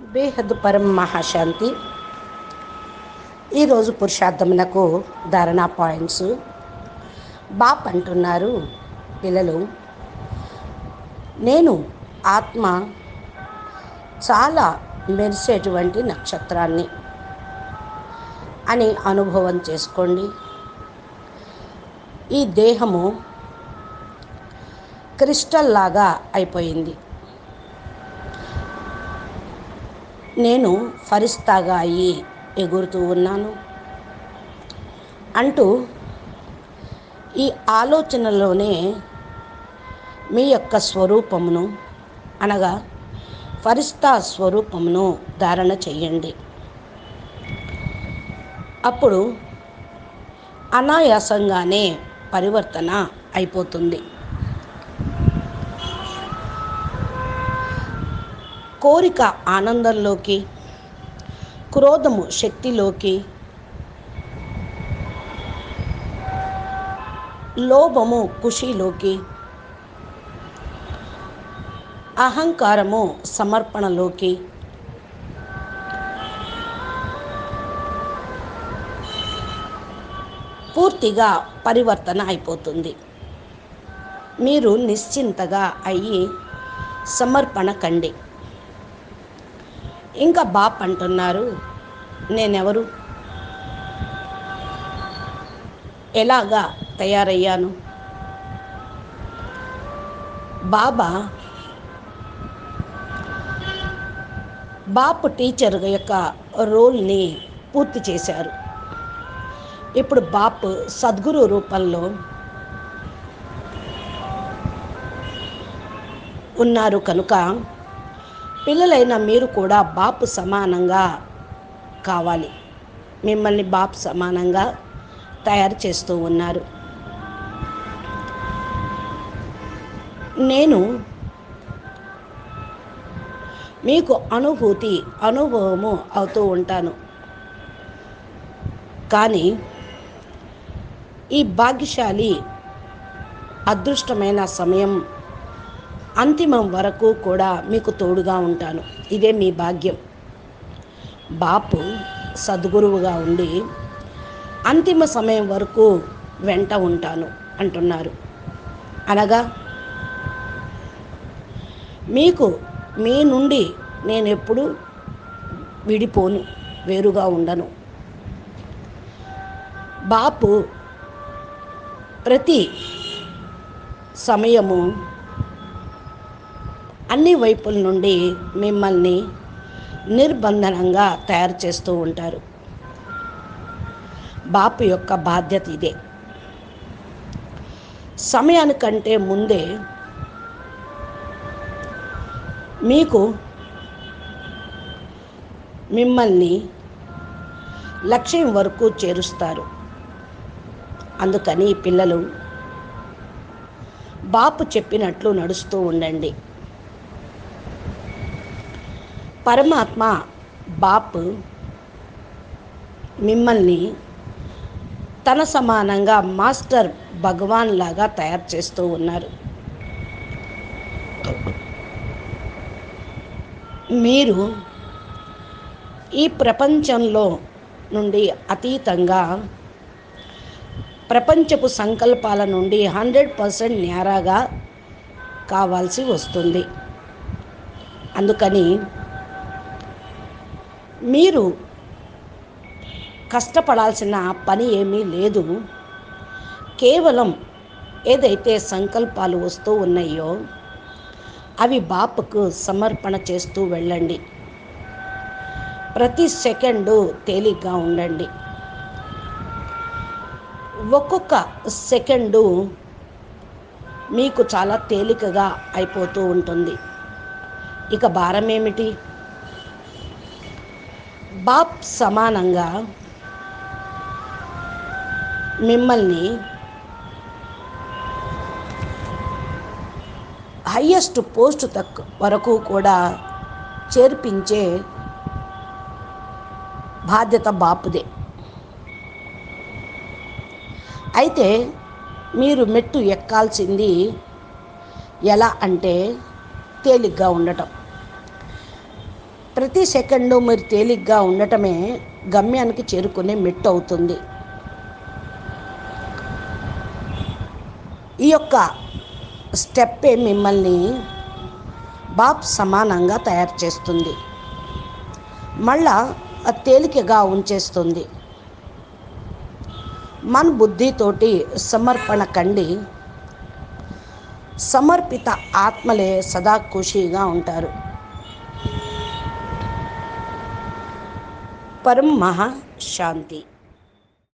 బేహద్ పరం మహాశాంతి. ఈరోజు పురుషార్థమునకు ధారణా పాయింట్స్. బాప్ అంటున్నారు పిల్లలు నేను ఆత్మ చాలా మెరిసేటువంటి నక్షత్రాన్ని అని అనుభవం చేసుకోండి. ఈ దేహము క్రిస్టల్ లాగా అయిపోయింది. నేను ఫరిస్తాగా అయ్యి ఎగురుతూ ఉన్నాను. అంటూ ఈ ఆలోచనలోనే మీ యొక్క స్వరూపమును అనగా ఫరిస్తా స్వరూపమును ధారణ చెయ్యండి అప్పుడు అనాయాసంగానే పరివర్తన అయిపోతుంది. కోరిక ఆనందంలోకి క్రోధము శక్తిలోకి లోభము ఖుషీలోకి అహంకారము సమర్పణలోకి పూర్తిగా పరివర్తన అయిపోతుంది. మీరు నిశ్చింతగా అయ్యి సమర్పణ కండి. ఇంకా బాప్ అంటున్నారు నేనెవరు? ఎలాగా తయారయ్యాను? బాబా బాపు టీచర్ యొక్క రోల్ని పూర్తి చేశారు. ఇప్పుడు బాప్ సద్గురు రూపంలో ఉన్నారు కనుక పిల్లలైన మీరు కూడా బాపు సమానంగా కావాలి. మిమ్మల్ని బాపు సమానంగా తయారు చేస్తూ ఉన్నారు. నేను మీకు అనుభూతి అనుభవము అవుతూ ఉంటాను. కానీ ఈ భాగ్యశాలి అదృష్టమైన సమయం అంతిమం వరకు కూడా మీకు తోడుగా ఉంటాను. ఇదే మీ భాగ్యం. బాపు సద్గురువుగా ఉండి అంతిమ సమయం వరకు వెంట ఉంటాను అంటున్నారు. అనగా మీకు మీ నుండి నేను ఎప్పుడు విడిపోను వేరుగా ఉండను. బాపు ప్రతి సమయము అన్ని వైపుల నుండి మిమ్మల్ని నిర్బంధనంగా తయారు చేస్తూ ఉంటారు. బాపు యొక్క బాధ్యత ఇదే. సమయానికంటే ముందే మీకు మిమ్మల్ని లక్ష్యం వరకు చేరుస్తారు. అందుకని పిల్లలు బాపు చెప్పినట్లు నడుస్తూ ఉండండి. పరమాత్మ బాప్ మిమ్మల్ని తన సమానంగా మాస్టర్ భగవాన్ లాగా తయారు చేస్తూ ఉన్నారు. మీరు ఈ ప్రపంచంలో నుండి అతీతంగా ప్రపంచపు సంకల్పాల నుండి హండ్రెడ్ పర్సెంట్ నేరాగా కావాల్సి వస్తుంది. అందుకని మీరు కష్టపడాల్సిన పని ఏమీ లేదు. కేవలం ఏదైతే సంకల్పాలు వస్తూ ఉన్నాయో అవి బాపుకు సమర్పణ చేస్తూ వెళ్ళండి. ప్రతి సెకండు తేలిగ్గా ఉండండి. ఒక్కొక్క సెకండు మీకు చాలా తేలికగా అయిపోతూ ఉంటుంది. ఇక భారం ఏమిటి బాప్ సమానంగా మిమ్మల్ని హయ్యెస్ట్ పోస్ట్ తక్ వరకు కూడా చేర్పించే బాధ్యత బాపుదే. అయితే మీరు మెట్టు ఎక్కాల్సింది ఎలా అంటే తేలిగ్గా ఉండటం. ప్రతి సెకండు మరి తేలిగ్గా ఉండటమే గమ్యానికి చేరుకునే మెట్టు అవుతుంది. ఈ యొక్క స్టెప్పే మిమ్మల్ని బాబ్ సమానంగా తయారు చేస్తుంది. మళ్ళా అది తేలికగా ఉంచేస్తుంది. మన బుద్ధితోటి సమర్పణ కండి. సమర్పిత ఆత్మలే సదా ఖుషీగా ఉంటారు. परम महा शांति